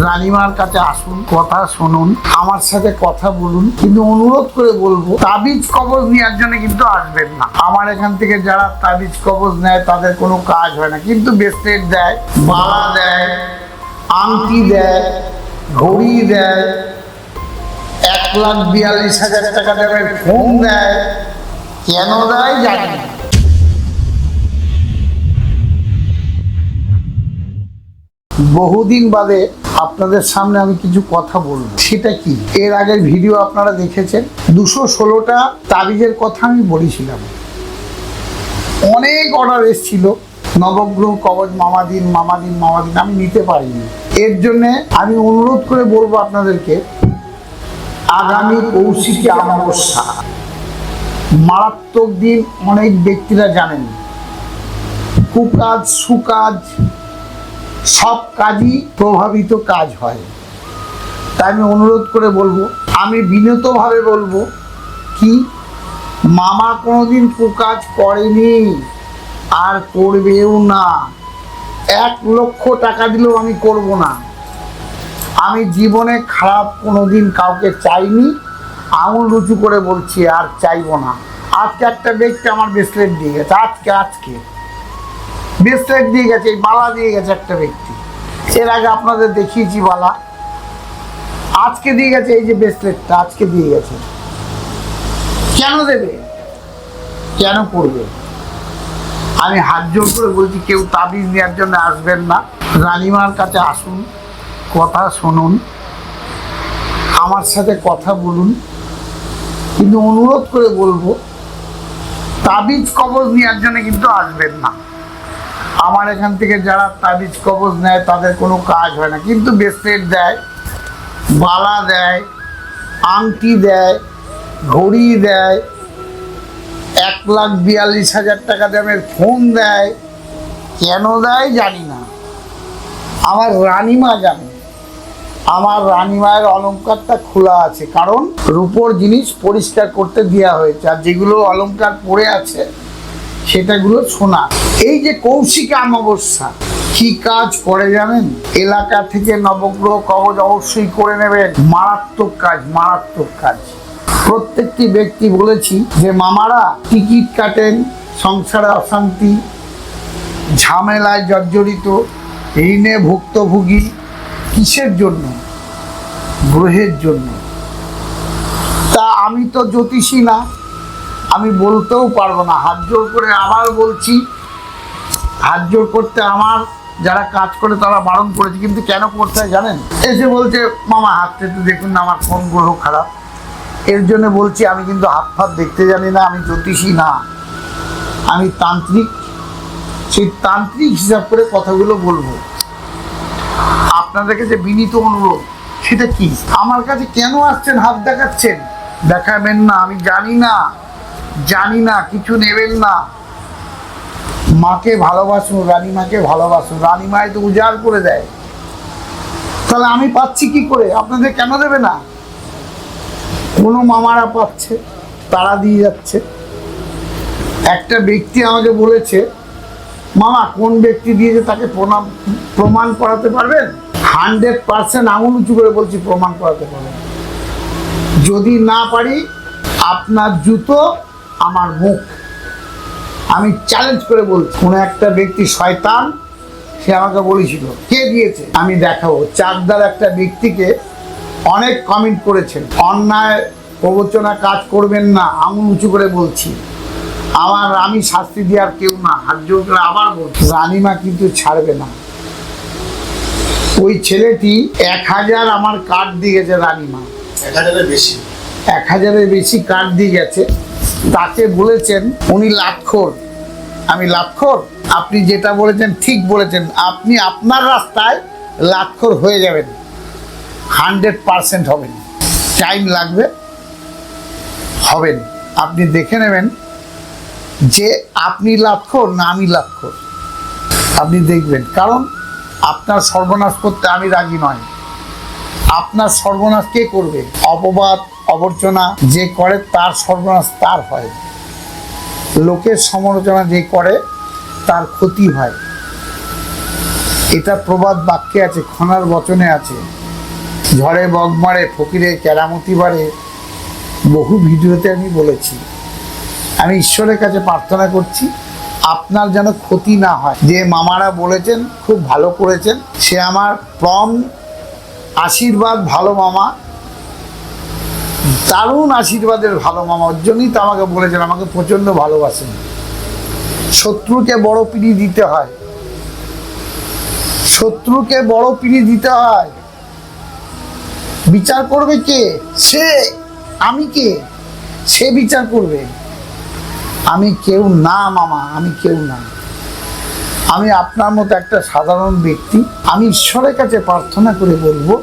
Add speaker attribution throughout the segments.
Speaker 1: রানিমার কাছে আসুন, কথা শুনুন, আমার সাথে কথা বলুন, কিন্তু অনুরোধ করে বলব, তাবিজ কবজ নেওয়ার জন্য কিন্তু আসবেন না। আমার এখান থেকে যারা তাবিজ কবজ নেয়, তাদের কোনো কাজ হয় না। কিন্তু ব্রেসলেট দেয়, বালা দেয়, আংটি দেয়, ঘড়ি দেয়, এক লাখ বিয়াল্লিশ হাজার টাকা দেবে ফোন দেয়, কেন দেয় জানি না। বহুদিন বাদে আপনাদের সামনে আমি কিছু কথা বলব। সেটা কি? এর আগের ভিডিও আপনারা দেখেছেন? দুশো ষোলোটা তাবিজের কথা আমি বলেছিলাম। অনেক অর্ডার এসেছিল। নবগ্রহ কবচ মামাদিন মামাদিন মামাদিন, আমি নিতে পারিনি। এর জন্যে আমি অনুরোধ করে বলব আপনাদেরকে, আগামী কৌশিকী অমাবস্যা। মারাত্মক দিন অনেক ব্যক্তিরা জানেন। কুকাজ, সুকাজ সব কাজই প্রভাবিত কাজ হয়। তাই আমি অনুরোধ করে বলব, আমি বিনীতভাবে বলব কি, মামা কোনোদিন কুকাজ করেনি, আর করবেও না। এক লক্ষ টাকা দিলেও আমি করব না। আমি জীবনে খারাপ কোনোদিন কাউকে চাইনি, আঙুল রুচু করে বলছি আর চাইব না। আজকে একটা ব্যক্তি আমার ব্রেসলেট দিয়ে গেছে, আজকে আজকে। ব্রেসলেট দিয়ে গেছে, এই বালা দিয়ে গেছে একটা ব্যক্তি। এর আগে আপনাদের দেখিয়েছি বালা। আজকে দিয়ে গেছে, এই যে ব্রেসলেটটা আজকে দিয়ে গেছে। কেন দেবে? কেন করবে? আমি হাত জোর করে বলছি, কেউ তাবিজ নেওয়ার জন্য আসবেন না। রানিমার কাছে আসুন, কথা শুনুন, আমার সাথে কথা বলুন। কিন্তু অনুরোধ করে বলব, তাবিজ কবজ নেওয়ার জন্য কিন্তু আসবেন না। আমার এখান থেকে যারা তাবিজ কবজ নেয়, তাদের কোনো কাজ হয় না। কিন্তু ব্রেসলেট দেয়, বালা দেয়, আংটি দেয়, ঘড়ি দেয়, এক লাখ বিয়াল্লিশ হাজার টাকা দামের ফোন দেয়। কেন দেয় জানি না। আমার রানিমা জানে। আমার রানিমায়ের অলংকারটা খোলা আছে। কারণ রূপোর জিনিস পরিষ্কার করতে দেওয়া হয়েছে। আর যেগুলো অলংকার পড়ে আছে সেটাগুলো সোনা এই যে কৌশিক অমাবস্যা কি কাজ করে জানেন? এলাকা থেকে নবগ্রহ কবচ অবশ্যই করে নেবেন। মারাত্মক কাজ মারাত্মক কাজ। প্রত্যেকটি ব্যক্তি বলেছি যে মামারা টিকিট কাটেন, সংসারে অশান্তি, ঝামেলায় জর্জরিত, ঋণে ভুক্তভোগী, কিসের জন্য? গ্রহের জন্য। তা আমি তো জ্যোতিষী না। আমি বলতেও পারব না। হাত জোর করে আবার বলছি, হাত জোর করতে আমার যারা কাজ করে তারা বারণ করেছে, কিন্তু কেন করতে জানেন? এসে বলছে, মামা, হাতটা একটু দেখুন না, আমার গ্রহ খারাপ। এর জন্য বলছি, আমি কিন্তু হাত ফাত দেখতে জানি না, আমি জ্যোতিষী না। আমি তান্ত্রিক। সেই তান্ত্রিক হিসাব করে কথাগুলো বলব। আপনাদেরকে যে বিনীত অনুরোধ, সেটা কি? আমার কাছে কেন আসছেন, হাত দেখাচ্ছেন? দেখাবেন না, আমি জানি না। জানি না, কিছু নেবেন না। মাকে ভালোবাসুন, রানীমাকে ভালোবাসুন। রানীমায় তো উজাড় করে দেয়। তাহলে আমি পাচ্ছি কি করে? আপনাদের কেন দেবে না? কোনো মামারা পাচ্ছে, তারা দিয়ে যাচ্ছে। একটা ব্যক্তি আমাকে বলেছে, মামা, কোন ব্যক্তি দিয়েছে তাকে প্রণাম, প্রমাণ করাতে পারবেন? হান্ড্রেড পার্সেন্ট আঙুল উঁচু করে বলছি, প্রমাণ করাতে পারবেন। যদি না পারি, আপনার জুতো আমার মুখ। আমি চ্যালেঞ্জ করে বলছি কোনো একটা ব্যক্তি শয়তান সে আমাকে বলেছিল কে দিয়েছে? আমি দেখাবো। চাকদার একটা ব্যক্তিকে অনেক কমেন্ট করেছেন। অন্যায় প্রবচনা কাজ করবেন না আঙুল উঁচু করে বলছি। আমার আমি শাস্তি দেওয়ার কেউ না হাত জোর করে আবার বলছি। রানিমা কিন্তু ছাড়বে না। ওই ছেলেটি এক হাজার আমার কার্ড দিয়ে গেছে রানিমা।
Speaker 2: এক হাজারের বেশি।
Speaker 1: এক হাজারের বেশি কার্ড দিয়ে গেছে। তাকে বলেছেন উনি লাক্ষর আমি লাক্ষর আপনি যেটা বলেছেন ঠিক বলেছেন। আপনি আপনার রাস্তায় লাক্ষর হয়ে যাবেন। হান্ড্রেড পারসেন্ট হবেন। টাইম লাগবে, হবেন। আপনি দেখে নেবেন যে আপনি লাক্ষর না আমি লাক্ষর আপনি দেখবেন, কারণ আপনার সর্বনাশ করতে আমি রাজি নয়। আপনার সর্বনাশ কে করবে? অপবাদ, অবর্জনা যে করে তার সর্বনাশ তার হয়। লোকের সমালোচনা যে করে তার ক্ষতি হয়। এটা প্রবাদ বাক্যে আছে, খনার বচনে আছে। ঝড়ে বগ মারে, ফকিরে, কেরামতি বাড়ে বহু ভিডিওতে আমি বলেছি। আমি ঈশ্বরের কাছে প্রার্থনা করছি, আপনার যেন ক্ষতি না হয়। যে মামারা বলেছেন, খুব ভালো করেছেন, সে আমার প্রম আশীর্বাদ ভালো মামা। দারুণ আশীর্বাদের ভালো মামা। ওর জন্যই তো আমাকে বলেছেন, আমাকে প্রচণ্ড ভালোবাসেন। শত্রুকে বড় পিড়ি দিতে হয়। শত্রুকে বড় পিড়ি দিতে হয়। বিচার করবে কে? সে, আমি কে? সে বিচার করবে। আমি কেউ না মামা, আমি কেউ না। আমি আপনার মতো একটা সাধারণ ব্যক্তি। আমি ঈশ্বরের কাছে প্রার্থনা করে বলব,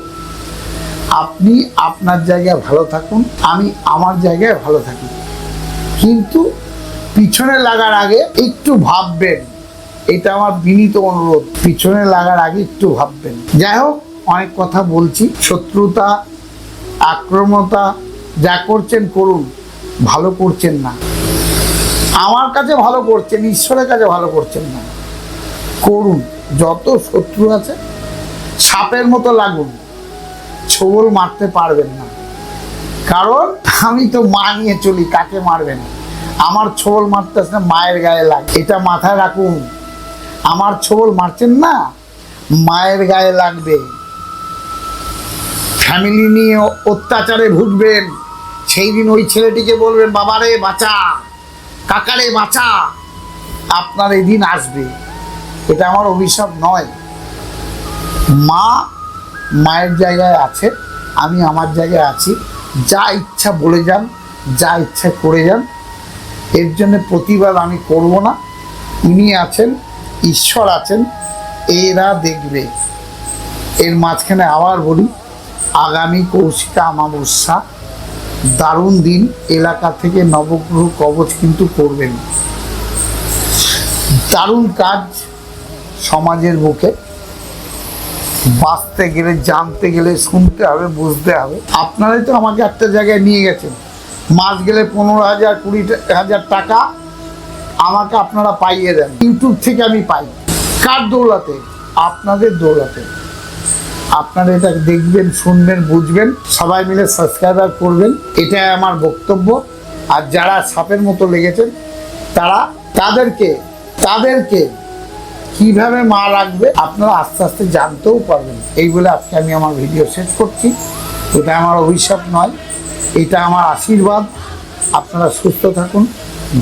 Speaker 1: আপনি আপনার জায়গায় ভালো থাকুন, আমি আমার জায়গায় ভালো থাকি। কিন্তু পিছনে লাগার আগে একটু ভাববেন। এটা আমার বিনীত অনুরোধ, পিছনে লাগার আগে একটু ভাববেন। যাই হোক, অনেক কথা বলছি, শত্রুতা আক্রমতা যা করছেন করুন, ভালো করছেন না। আমার কাছে ভালো করছেন, ঈশ্বরের কাছে ভালো করছেন না। করুন, যত শত্রু আছে, সাপের মতো লাগুন ছোবল মারতে পারবেন না। কারণ আমি তো মা নিয়ে চলি, কাকে মারবেন? আমার ছোবল মারতে আসলে মায়ের গায়ে লাগে, এটা মাথায় রাখুন। আমার ছোবল মারছেন না, মায়ের গায়ে লাগবে। ফ্যামিলি নিয়ে অত্যাচারে ভুগবেন, সেই দিন ওই ছেলেটিকে বলবেন, বাবারে, বাঁচা, কাকারে, বাঁচা। আপনার এই দিন আসবে। এটা আমার অভিশাপ নয়। মা মায়ের জায়গায় আছে, আমি আমার জায়গায় আছি। যা ইচ্ছা বলে যান, যা ইচ্ছা করে যান। এর জন্য প্রতিবাদ আমি করব না। উনি আছেন, ঈশ্বর আছেন, এরা দেখবে। এর মাঝখানে আবার বলি, আগামী কৌশিকা অমাবস্যা, দারুণ দিন, এলাকা থেকে নবগ্রহ কবচ কিন্তু করবেন। দারুণ কাজ সমাজের বুকে বাঁচতে গেলে, জানতে গেলে, শুনতে হবে, বুঝতে হবে। আপনারাই তো আমাকে একটা জায়গায় নিয়ে গেছেন। মাস গেলে পনেরো হাজার, কুড়ি হাজার টাকা আমাকে আপনারা পাইয়ে দেন। ইউটিউব থেকে আমি পাই। কার দৌলাতে? আপনাদের দৌলাতে। আপনারা এটা দেখবেন, শুনবেন, বুঝবেন, সবাই মিলে সাবস্ক্রাইবার করবেন। এটাই আমার বক্তব্য। আর যারা সাপের মতো লেগেছেন, তারা তাদেরকে তাদেরকে কীভাবে মা রাখবে আপনারা আস্তে আস্তে জানতেও পারবেন। এই বলে আজকে আমি আমার ভিডিও শেষ করছি। এটা আমার অভিশাপ নয়, এটা আমার আশীর্বাদ। আপনারা সুস্থ থাকুন,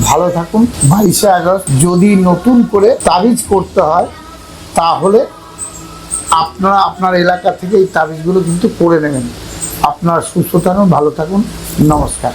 Speaker 1: ভালো থাকুন। বাইশে আগস্ট যদি নতুন করে তাবিজ করতে হয়, তাহলে আপনারা আপনার এলাকা থেকে এই তাবিজগুলো কিন্তু করে নেবেন। আপনারা সুস্থ থাকুন, ভালো থাকুন। নমস্কার।